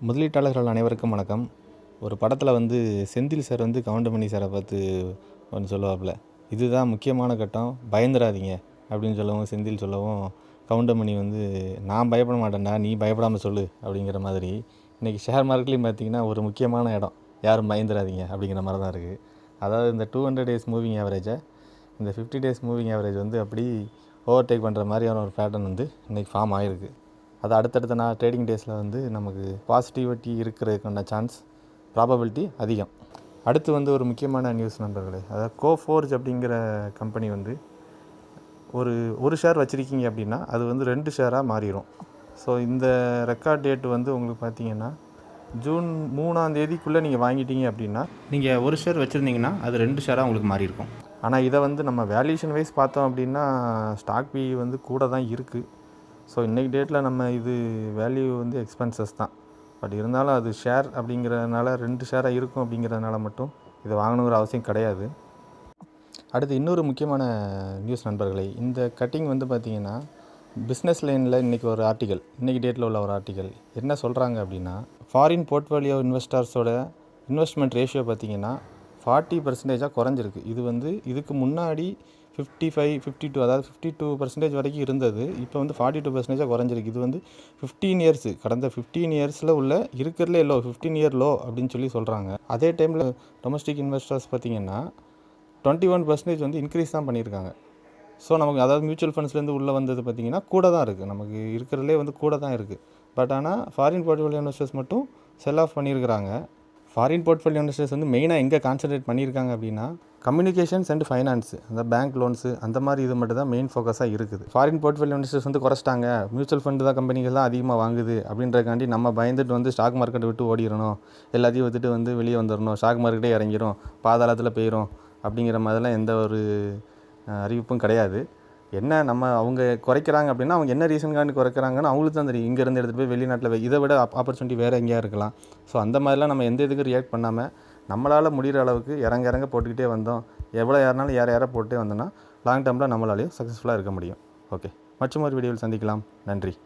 முதலீட்டாளர்கள் அனைவருக்கும் வணக்கம். ஒரு படத்தில் வந்து செந்தில் சார் வந்து கவுண்டமணி சாரை பார்த்து ஒன்று சொல்லுவாப்பில் இதுதான் முக்கியமான கட்டம் பயந்துடாதீங்க அப்படின்னு சொல்லவும் செந்தில் சொல்லவும் கவுண்டமணி வந்து நான் பயப்பட மாட்டேன்டா நீ பயப்படாமல் சொல்லு அப்படிங்கிற மாதிரி. இன்றைக்கி ஷேர் மார்க்கெட்லேயும் பார்த்தீங்கன்னா ஒரு முக்கியமான இடம் யாரும் பயந்துடாதீங்க அப்படிங்கிற மாதிரி தான் இருக்குது அதாவது இந்த டூ ஹண்ட்ரட் டேஸ் மூவிங் ஆவரேஜை இந்த ஃபிஃப்டி டேஸ் மூவிங் ஆவரேஜ் வந்து அப்படி ஓவர்டேக் பண்ணுற மாதிரியான ஒரு பேட்டர்ன் வந்து இன்றைக்கி ஃபார்ம் ஆகிருக்கு அது அடுத்தடுத்த நான் ட்ரேடிங் டேஸில் வந்து நமக்கு பாசிட்டிவிட்டி இருக்கிறதுக்கான சான்ஸ் ப்ராபபிலிட்டி அதிகம். அடுத்து வந்து ஒரு முக்கியமான நியூஸ் நண்பர்களே. அதாவது கோஃபோர்ஜ் அப்படிங்கிற கம்பெனி வந்து ஒரு ஒரு ஷேர் வச்சுருக்கீங்க அப்படின்னா அது வந்து ரெண்டு ஷேராக மாறிடும் ஸோ இந்த ரெக்கார்ட் டேட் வந்து உங்களுக்கு பார்த்தீங்கன்னா ஜூன் மூணாம் தேதிக்குள்ளே நீங்கள் வாங்கிட்டீங்க அப்படின்னா நீங்கள் ஒரு ஷேர் வச்சுருந்தீங்கன்னா அது ரெண்டு ஷேராக உங்களுக்கு மாறி இருக்கும் ஆனால் இதை வந்து நம்ம வேல்யூஷன் வைஸ் பார்த்தோம் அப்படின்னா ஸ்டாக் பி வந்து கூட தான் இருக்குது ஸோ இன்றைக்கி டேட்டில் நம்ம இது வேல்யூ வந்து எக்ஸ்பென்சஸ் தான். பட் இருந்தாலும் அது ஷேர் அப்படிங்கிறதுனால ரெண்டு ஷேராக இருக்கும் அப்படிங்கிறதுனால மட்டும் இதை வாங்கணுங்கிற அவசியம் கிடையாது. அடுத்து இன்னொரு முக்கியமான நியூஸ் நண்பர்களே இந்த கட்டிங் வந்து பார்த்திங்கன்னா பிஸ்னஸ் லைனில் இன்றைக்கி ஒரு ஆர்டிகல் இன்றைக்கி டேட்டில் உள்ள ஒரு ஆர்டிகல் என்ன சொல்கிறாங்க அப்படின்னா ஃபாரின் போர்ட்ஃபோலியோ இன்வெஸ்டர்ஸோட இன்வெஸ்ட்மெண்ட் ரேஷியோ பார்த்திங்கன்னா ஃபார்ட்டி பர்சன்டேஜாக குறைஞ்சிருக்கு. இது வந்து இதுக்கு முன்னாடி ஃபிஃப்டி ஃபைவ் ஃபிஃப்டி டூ அதாவது ஃபிஃப்டி டூ பர்சன்டேஜ் வரைக்கும் இருந்தது. இப்போ வந்து ஃபார்ட்டி டூ பர்சன்டேஜாக குறைஞ்சிருக்கு. இது வந்து ஃபிஃப்டீன் இயர்ஸு கடந்த ஃபிஃப்டீன் இயர்ஸில் உள்ள இருக்கிறதுலே லோ ஃபிஃப்டீன் இயர் லோ அப்படின்னு சொல்லி சொல்கிறாங்க அதே டைமில் டொமஸ்டிக் இன்வெஸ்டர்ஸ் பார்த்திங்கன்னா டுவெண்ட்டி ஒன் பர்சன்டேஜ் வந்து இன்க்ரீஸ் தான் பண்ணியிருக்காங்க. ஸோ நமக்கு அதாவது மியூச்சுவல் ஃபண்ட்ஸ்லேருந்து உள்ளே வந்தது பார்த்திங்கன்னா கூட தான் இருக்குது நமக்கு இருக்கிறதுலே வந்து கூட தான் இருக்குது பட் ஆனால் ஃபாரின் போர்ட்ஃபோலியோ இன்வெஸ்டர்ஸ் மட்டும் செல் ஆஃப் பண்ணியிருக்கிறாங்க. ஃபாரின் போர்ட்ஃபோலியோ இன்வெஸ்டர்ஸ் வந்து மெயினாக எங்கே கான்சன்ட்ரேட் பண்ணியிருக்காங்க அப்படின்னா கம்யூனிகேஷன்ஸ் அண்ட் ஃபைனான்ஸ் அந்த பேங்க் லோன்ஸு அந்த மாதிரி இது மட்டும் தான் மெயின் ஃபோக்கஸாக இருக்குது. ஃபாரின் போர்ட்ஃபோலியோ இன்வெஸ்டர்ஸ் வந்து குறைச்சிட்டாங்க. மியூச்சுவல் ஃபண்டு தான் கம்பெனிகள் தான் அதிகமாக வாங்குது. அப்படின்றக்காண்டி நம்ம பயந்துட்டு வந்து ஸ்டாக் மார்க்கெட்டை விட்டு ஓடிடணும். எல்லாத்தையும் விட்டுட்டு வந்து வெளியே வந்துடணும். ஸ்டாக் மார்க்கெட்டே இறங்கிரும். பாதாளத்தில் போயிடும் அப்படிங்கிற மாதிரிலாம் எந்த ஒரு அறிவிப்பும் கிடையாது. என்ன நம்ம அவங்க குறைக்கிறாங்க அப்படின்னா அவங்க என்ன ரீசன்காண்டி குறைக்கிறாங்கன்னு அவங்களுக்கு தான் தெரியும். இங்கேருந்து எடுத்துகிட்டு போய் வெளிநாட்டில் போய் இதை விட ஆப்பர்ச்சுனிட்டி வேறு எங்கேயா இருக்கலாம். ஸோ அந்த மாதிரிலாம் நம்ம எந்த இதுக்கு ரியாக்ட் பண்ணாமல் நம்மளால் முடிகிற அளவுக்கு இறங்க இறங்க போட்டுக்கிட்டே வந்தோம். எவ்வளோ யாருனாலும் யார் யாரை போட்டே வந்தோன்னா லாங் டேர்மில் நம்மளாலையும் சக்ஸஸ்ஃபுல்லாக இருக்க முடியும். ஓகே மற்றும் ஒரு வீடியோவில் சந்திக்கலாம். நன்றி.